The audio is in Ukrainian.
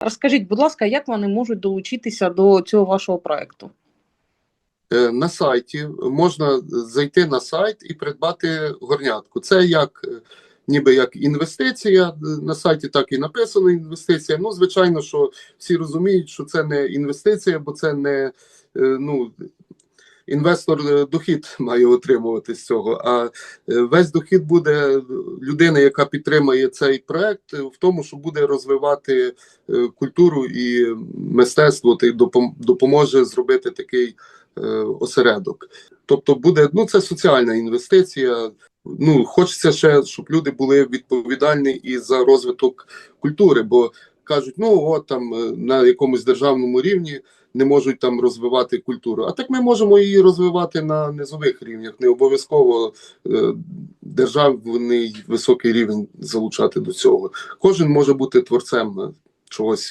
Розкажіть, будь ласка, як вони можуть долучитися до цього вашого проекту? Е, на сайті можна зайти на сайт і придбати горнятку. Це як е, ніби як інвестиція е, на сайті, так і написано інвестиція. Ну, звичайно, що всі розуміють, що це не інвестиція, бо це не ну. Інвестор е, дохід має отримувати з цього. А е, весь дохід буде людина, яка підтримає цей проект, е, в тому, що буде розвивати культуру і мистецтво, й допоможе зробити такий осередок. Тобто буде ну це соціальна інвестиція. Ну хочеться ще, щоб люди були відповідальні і за розвиток культури, бо кажуть, ну от там е, на якомусь державному рівні не можуть там розвивати культуру. А так ми можемо її розвивати на низових рівнях. Не обов'язково е, державний високий рівень залучати до цього. Кожен може бути творцем чогось